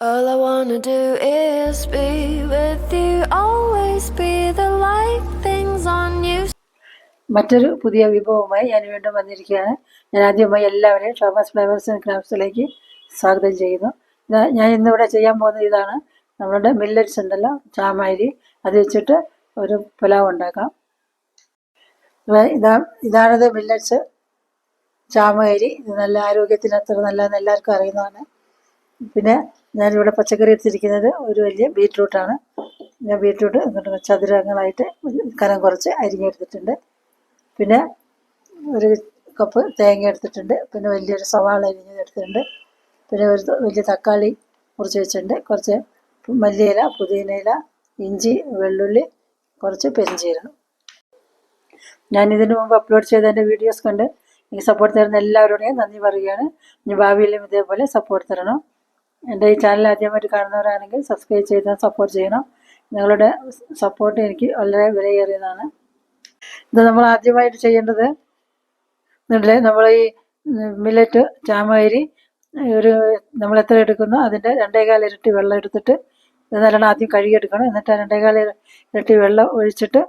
All I wanna do is be with you, always be the light things on you. മറ്റൊരു പുതിയ വിഭവവുമായി ഞാൻ വീണ്ടും വന്നിരിക്കുകയാണ്. ഞാൻ ആദ്യമായി എല്ലാവരെയും ഷോമാസ് ഫ്ലേവേഴ്സ് ആൻഡ് ക്രാഫ്റ്റ്സിലേക്ക് സ്വാഗതം ചെയ്യുന്നു. ഞാൻ ഇന്നിവിടെ ചെയ്യാൻ പോകുന്നത് ഇതാണ്. നമ്മളുടെ മില്ലറ്റ്സ് ഉണ്ടല്ലോ ചാമാരി അത് വെച്ചിട്ട് ഒരു പുലാവ് ഉണ്ടാക്കാം. ഇതാ ഇതാണത് മില്ലറ്റ്സ്. ചാമകരി ഇത് നല്ല ആരോഗ്യത്തിന് അത്ര നല്ലതെന്ന് എല്ലാവർക്കും അറിയുന്നതാണ്. പിന്നെ ഞാനിവിടെ പച്ചക്കറി എടുത്തിരിക്കുന്നത് ഒരു വലിയ ബീറ്റ്റൂട്ടാണ് ഞാൻ ബീറ്റ്റൂട്ട് എന്നിട്ട് ചതുരങ്ങളായിട്ട് കനം കുറച്ച് അരിഞ്ഞെടുത്തിട്ടുണ്ട് പിന്നെ ഒരു കപ്പ് തേങ്ങ എടുത്തിട്ടുണ്ട്. പിന്നെ വലിയൊരു സവാള അരിഞ്ഞെടുത്തിട്ടുണ്ട് പിന്നെ ഒരു വലിയ തക്കാളി മുറിച്ച് വെച്ചിട്ടുണ്ട്. കുറച്ച് മല്ലിയില പുതിനയില ഇഞ്ചി വെള്ളുള്ളി കുറച്ച് പെരിഞ്ചീരകം. ഞാൻ ഇതിനു മുമ്പ് അപ്ലോഡ് ചെയ്ത എന്റെ വീഡിയോസ് കണ്ട് എനിക്ക് സപ്പോർട്ട് തരുന്ന എല്ലാവരോടും നന്ദി പറയുകയാണ്. ഇനി ഭാവിയിലും ഇതേപോലെ സപ്പോർട്ട് തരണം. എന്റെ ഈ ചാനൽ ആദ്യമായിട്ട് കാണുന്നവരാണെങ്കിൽ സബ്സ്ക്രൈബ് ചെയ്ത് സപ്പോർട്ട് ചെയ്യണം. നിങ്ങളുടെ സപ്പോർട്ട് എനിക്ക് വളരെ വിലയേറിയതാണ്. ഇത് നമ്മൾ ആദ്യമായിട്ട് ചെയ്യേണ്ടത് നമ്മൾ ഈ മില്ലറ്റ് ചാമരി ഒരു നമ്മൾ എത്ര എടുക്കുന്നു? അതിന്റെ രണ്ടേകാൽ ഇരട്ടി വെള്ളം എടുത്തിട്ട് നല്ലോണം ആദ്യം കഴുകിയെടുക്കണം. എന്നിട്ട് രണ്ടേകാൽ ഇരട്ടി വെള്ളം ഒഴിച്ചിട്ട്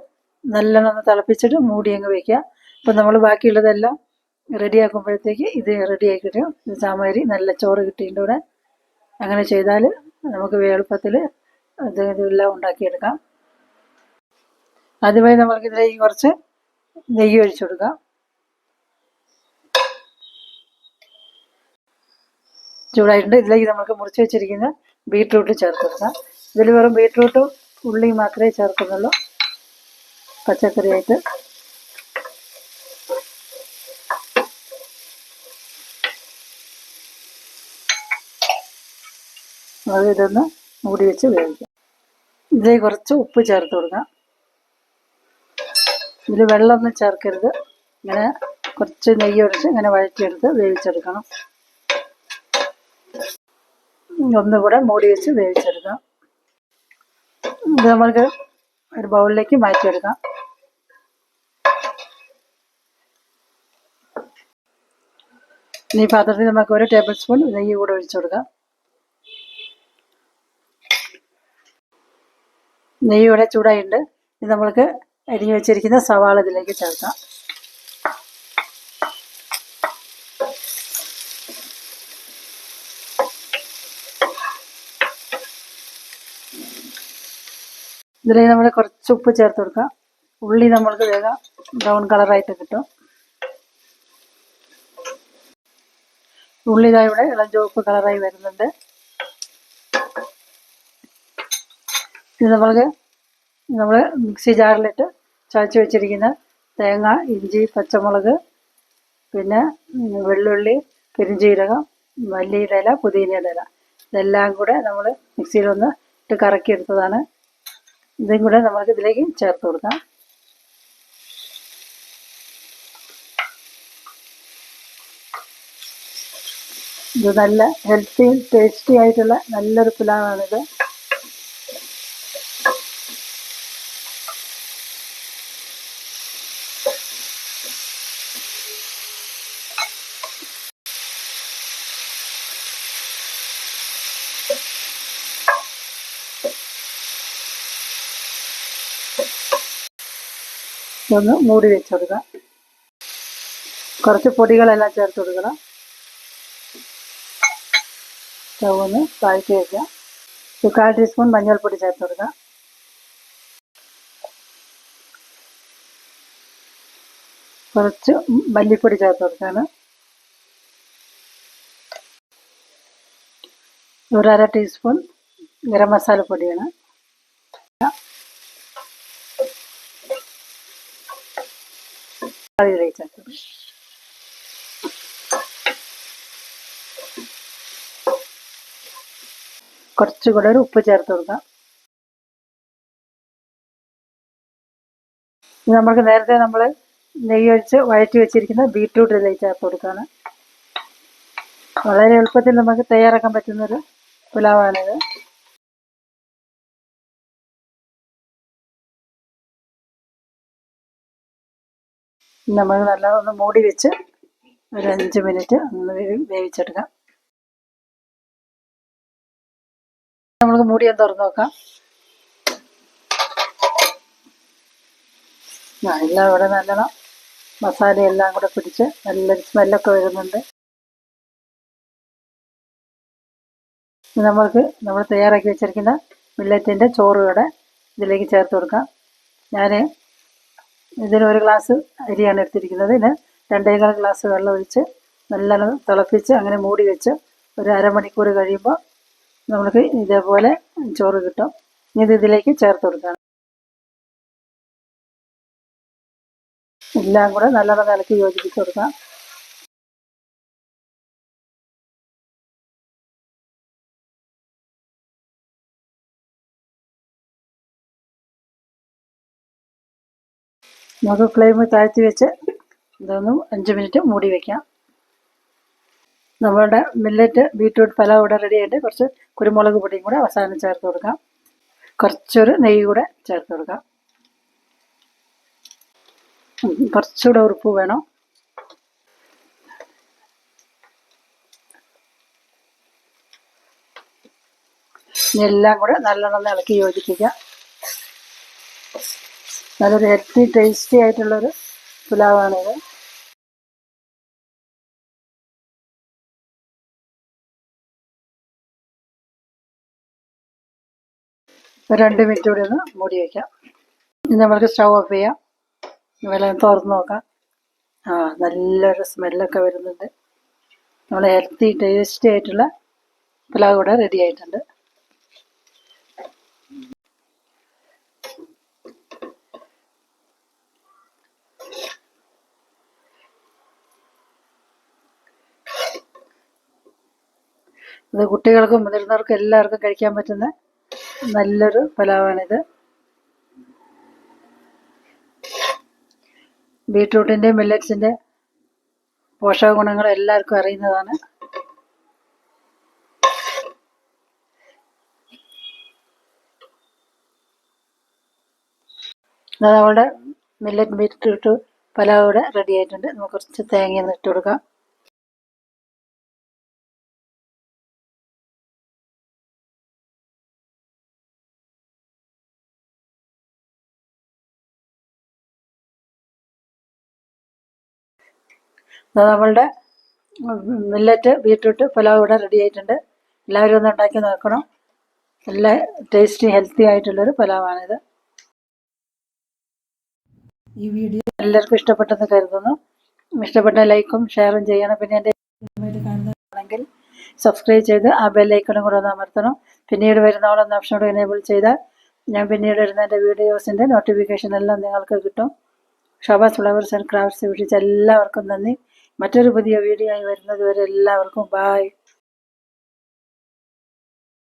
നല്ലോണം ഒന്ന് തിളപ്പിച്ചിട്ട് മൂടി അങ്ങ് വയ്ക്കുക അപ്പം നമ്മൾ ബാക്കിയുള്ളതെല്ലാം റെഡിയാക്കുമ്പോഴത്തേക്ക് ഇത് റെഡിയാക്കിയിട്ട് ഇത് ചാമരി നല്ല ചോറ് കിട്ടിയിട്ടുണ്ട് കൂടെ അങ്ങനെ ചെയ്താൽ നമുക്ക് എളുപ്പത്തിൽ ഇത് ഇതെല്ലാം ഉണ്ടാക്കിയെടുക്കാം. ആദ്യമായി നമ്മൾക്കിതിലേക്ക് കുറച്ച് നെയ്യ് ഒഴിച്ചു കൊടുക്കാം. ചൂടായിട്ടുണ്ട്. ഇതിലേക്ക് നമുക്ക് മുറിച്ച് വെച്ചിരിക്കുന്ന ബീട്രൂട്ട് ചേർത്ത് കൊടുക്കാം. ഇതിൽ വെറും ബീട്രൂട്ടും ഉള്ളിയും മാത്രമേ ചേർക്കുന്നുള്ളൂ. പച്ചക്കറിയായിട്ട്. നമുക്ക് ഇതൊന്ന് മൂടി വെച്ച് വേവിക്കാം. ഇതിൽ കുറച്ച് ഉപ്പ് ചേർത്ത് കൊടുക്കാം. ഇതിൽ വെള്ളമൊന്നും ചേർക്കരുത്. ഇങ്ങനെ കുറച്ച് നെയ്യ് ഒഴിച്ച് ഇങ്ങനെ വഴറ്റിയെടുത്ത് വേവിച്ചെടുക്കണം. ഒന്നുകൂടെ മൂടി വെച്ച് വേവിച്ചെടുക്കാം. ഇത് നമ്മൾക്ക് ഒരു ബൗളിലേക്ക് മാറ്റിയെടുക്കാം. ഇനി പാത്രത്തിൽ നമുക്ക് ഒരു ടേബിൾ സ്പൂൺ നെയ്യ് കൂടെ ഒഴിച്ചു കൊടുക്കാം. നെയ്യ് ഇവിടെ ചൂടായിട്ടുണ്ട്. ഇത് നമ്മൾക്ക് അരിഞ്ഞു വെച്ചിരിക്കുന്ന സവാള ഇതിലേക്ക് ചേർക്കാം. ഇതിലേക്ക് നമ്മൾ കുറച്ച് ഉപ്പ് ചേർത്ത് കൊടുക്കാം. ഉള്ളി നമ്മൾക്ക് വേഗം ബ്രൗൺ കളറായിട്ട് കിട്ടും. ഉള്ളി ഇവിടെ ഇളം ചുവപ്പ് കളറായി വരുന്നുണ്ട്. നമ്മൾക്ക് നമ്മൾ മിക്സി ജാറിലിട്ട് ചതച്ച് വെച്ചിരിക്കുന്ന തേങ്ങ ഇഞ്ചി പച്ചമുളക് പിന്നെ വെള്ളുള്ളി പെരിഞ്ചീരകം മല്ലിയുടെ ഇല പുതിനയുടെ ഇല ഇതെല്ലാം കൂടെ നമ്മൾ മിക്സിയിലൊന്ന് ഇട്ട് കറക്കിയെടുത്തതാണ്. ഇതും കൂടെ നമുക്ക് ഇതിലേക്ക് ചേർത്ത് കൊടുക്കാം. ഇത് നല്ല ഹെൽത്തി ടേസ്റ്റി ആയിട്ടുള്ള നല്ലൊരു പുലാവാണിത്. ഇതൊന്ന് മൂടി വെച്ച് കൊടുക്കാം കുറച്ച് പൊടികളെല്ലാം ചേർത്ത് കൊടുക്കണം. സ്റ്റൗ ഒന്ന് താഴ്ത്തി വയ്ക്കുക ഒരു കാൽ ടീസ്പൂൺ മഞ്ഞൾപ്പൊടി ചേർത്ത് കൊടുക്കാം കുറച്ച് മല്ലിപ്പൊടി ചേർത്ത് കൊടുക്കാണ് ഒരു അര ടീസ്പൂൺ ഗരം മസാല പൊടിയാണ്. കൊടുക്കാം. കുറച്ചുകൂടെ ഒരു ഉപ്പ് ചേർത്ത് കൊടുക്കാം നമുക്ക് നേരത്തെ നമ്മൾ നെയ്യ് ഒഴിച്ച് വഴറ്റി വെച്ചിരിക്കുന്ന ബീട്രൂട്ട് ഇതിലേക്ക് ചേർത്ത് കൊടുക്കുകയാണ് വളരെ എളുപ്പത്തിൽ നമുക്ക് തയ്യാറാക്കാൻ പറ്റുന്നൊരു പുലാവാണിത് നമ്മൾ നല്ലതൊന്ന് മൂടി വെച്ച് ഒരു അഞ്ച് മിനിറ്റ് ഒന്ന് വേവിച്ചെടുക്കാം. നമുക്ക് മൂടി ഒന്ന് തുറന്നു നോക്കാം. എല്ലാം ഇവിടെ നല്ലോണം മസാല എല്ലാം കൂടെ പിടിച്ച് നല്ലൊരു സ്മെല്ലൊക്കെ വരുന്നുണ്ട്. നമ്മൾക്ക് നമ്മൾ തയ്യാറാക്കി വെച്ചിരിക്കുന്ന മില്ലറ്റിന്റെ ചോറ് കൂടെ ഇതിലേക്ക് ചേർത്ത് കൊടുക്കാം. ഞാൻ ഇതിന് ഒരു ഗ്ലാസ് അരിയാണ് എടുത്തിരിക്കുന്നത്. ഇതിന് രണ്ടേകാൽ ഗ്ലാസ് വെള്ളം ഒഴിച്ച് നല്ലോണം തിളപ്പിച്ച് അങ്ങനെ മൂടി വെച്ച് ഒരു അരമണിക്കൂർ കഴിയുമ്പോൾ നമുക്ക് ഇതേപോലെ ചോറ് കിട്ടും. ഇനി ഇത് ഇതിലേക്ക് ചേർത്ത് കൊടുക്കണം എല്ലാം കൂടെ നല്ലോണം നിലയ്ക്ക് യോജിപ്പിച്ച് കൊടുക്കാം. നമുക്ക് ഫ്ലെയിം താഴ്ത്തി വെച്ച് ഇതൊന്ന് അഞ്ച് മിനിറ്റ് മൂടി വെക്കാം. നമ്മളുടെ മില്ലറ്റ് ബീട്രൂട്ട് പലാവ് ഇവിടെ റെഡി ആയിട്ട് കുറച്ച് കുരുമുളക് പൊടിയും കൂടെ അവസാനം ചേർത്ത് കൊടുക്കാം. കുറച്ചൊരു നെയ്യ് കൂടെ ചേർത്ത് കൊടുക്കാം. കുറച്ചുകൂടെ ഉറുപ്പ് വേണം. എല്ലാം കൂടെ നല്ലോണം ഇളക്കി യോജിപ്പിക്കാം. നല്ലൊരു ഹെൽത്തി ടേസ്റ്റി ആയിട്ടുള്ളൊരു പുലാവാണിത്. രണ്ട് മിനിറ്റ് കൂടി ഒന്ന് മൂടി വയ്ക്കാം ഇനി നമ്മൾക്ക് സ്റ്റൗ ഓഫ് ചെയ്യാം. വില തുറന്ന് നോക്കാം. ആ നല്ലൊരു സ്മെല്ലൊക്കെ വരുന്നുണ്ട്. നമ്മൾ ഹെൽത്തി ടേസ്റ്റി ആയിട്ടുള്ള പുലാവ് കൂടെ റെഡി ആയിട്ടുണ്ട്. ഇത് കുട്ടികൾക്കും മുതിർന്നവർക്കും എല്ലാവർക്കും കഴിക്കാൻ പറ്റുന്ന നല്ലൊരു പലാവാണിത്. ബീട്രൂട്ടിന്റെ മില്ലറ്റ്സിന്റെ പോഷക ഗുണങ്ങൾ എല്ലാവർക്കും അറിയുന്നതാണ്. അത് നമ്മളുടെ മില്ലറ്റ് ബീട്രൂട്ട് പലാവ് ഇവിടെ റെഡി ആയിട്ടുണ്ട്. നമുക്ക് കുറച്ച് തേങ്ങ ഇട്ട് കൊടുക്കാം. അത് നമ്മളുടെ മില്ലറ്റ് ബീട്രൂട്ട് പുലാവ് ഇവിടെ റെഡി ആയിട്ടുണ്ട്. എല്ലാവരും ഒന്ന് ഉണ്ടാക്കി നോക്കണം. നല്ല ടേസ്റ്റി ഹെൽത്തി ആയിട്ടുള്ളൊരു പുലാവാണിത് ഈ വീഡിയോ എല്ലാവർക്കും ഇഷ്ടപ്പെട്ടെന്ന് കരുതുന്നു. ഇഷ്ടപ്പെട്ട ലൈക്കും ഷെയറും ചെയ്യണം. പിന്നെ എന്റെ കാണുന്നതാണെങ്കിൽ സബ്സ്ക്രൈബ് ചെയ്ത് ആ ബെല്ലൈക്കണും കൂടെ ഒന്ന് അമർത്തണം. പിന്നീട് വരുന്നോളെന്ന ഓപ്ഷനോട് എനേബിൾ ചെയ്താൽ ഞാൻ പിന്നീട് വരുന്ന എന്റെ വീഡിയോസിന്റെ നോട്ടിഫിക്കേഷൻ എല്ലാം നിങ്ങൾക്ക് കിട്ടും. ഷോബാസ് ഫ്ലവേഴ്സ് ആൻഡ് ക്രാഫ്റ്റ്സ് വീക്ഷിച്ച എല്ലാവർക്കും നന്ദി. മറ്റൊരു പുതിയ വീഡിയോ ആയി വരുന്നത് വരെ എല്ലാവർക്കും ബായ്